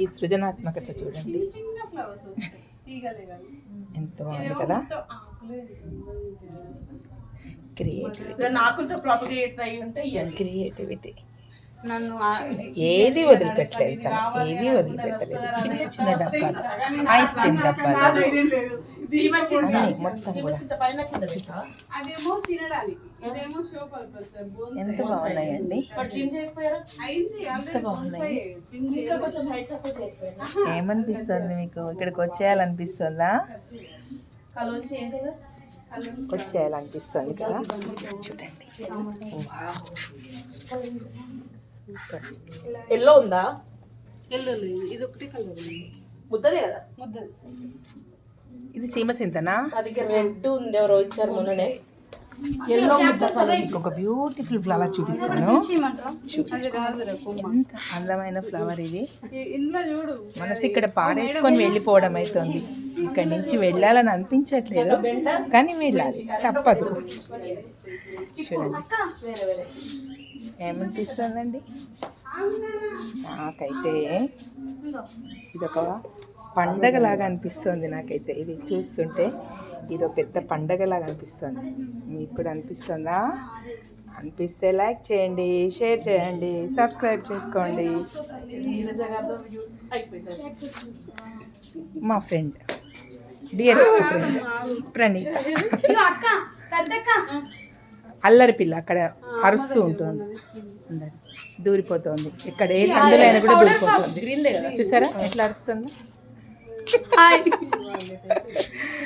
ఈ సృజనాత్మకత చూడండి. ఎంత బాగుంది కదా. క్రియేటివిటీ. ఆకులతో ప్రాపగేట్ అయ్యి ఉంటే ఇవ్వండి క్రియేటివిటీ నన్ను ఏది వదిలిపెట్టలేదు తను ఏది వదిలిపెట్టలేదు. చిన్న చిన్న డబ్బాలు ఐస్ క్రీమ్ డబ్బాలు. మొత్తం ఎంత బాగున్నాయండి? ఎంత బాగున్నాయి? ఏమనిపిస్తుంది మీకు? ఇక్కడికి వచ్చేయాలనిపిస్తుందా? వచ్చేయాలనిపిస్తుంది కదా? చూడండి. ఎల్లో ఉందా? ఎల్లో లేదు ఇది ఒకటి కలర్ ముద్దదే కదా? ముద్ద ఇది సీమ సింతనా? నా దగ్గర రెడ్ ఉంది ఎవరో ఇచ్చారు మొన్ననే. ఎల్లో ఒక బ్యూటిఫుల్ ఫ్లవర్ చూపిస్తాను. అది. ఎంత అందమైన ఫ్లవర్ ఇది. ఈ- ఇంట్లో చూడు. మనసు ఇక్కడ పాడేసుకొని వెళ్ళిపోవడం అవుతుంది. ఇక్కడి నుంచి వెళ్ళాలని అనిపించట్లేదు. కానీ వెళ్ళాలి. తప్పదు. చూడండి. ఏమనిపిస్తుందండి? నాకైతే ఇదొక పండగలాగా అనిపిస్తుంది నాకైతే. ఇది చూస్తుంటే ఇది ఒక పెద్ద పండగలాగా అనిపిస్తుంది. మీకు కూడా అనిపిస్తుందా? అనిపిస్తే లైక్ చేయండి షేర్ చేయండి సబ్స్క్రైబ్ చేసుకోండి. మా ఫ్రెండ్. డియరెస్ట్ ఫ్రెండ్ ప్రణీత అల్లరి పిల్ల అక్కడ అరుస్తూ ఉంటుంది. అందరి దూరిపోతుంది. ఇక్కడ ఏ సందులైనా కూడా దూరిపోతుంది. చూసారా? ఎట్లా అరుస్తుంది?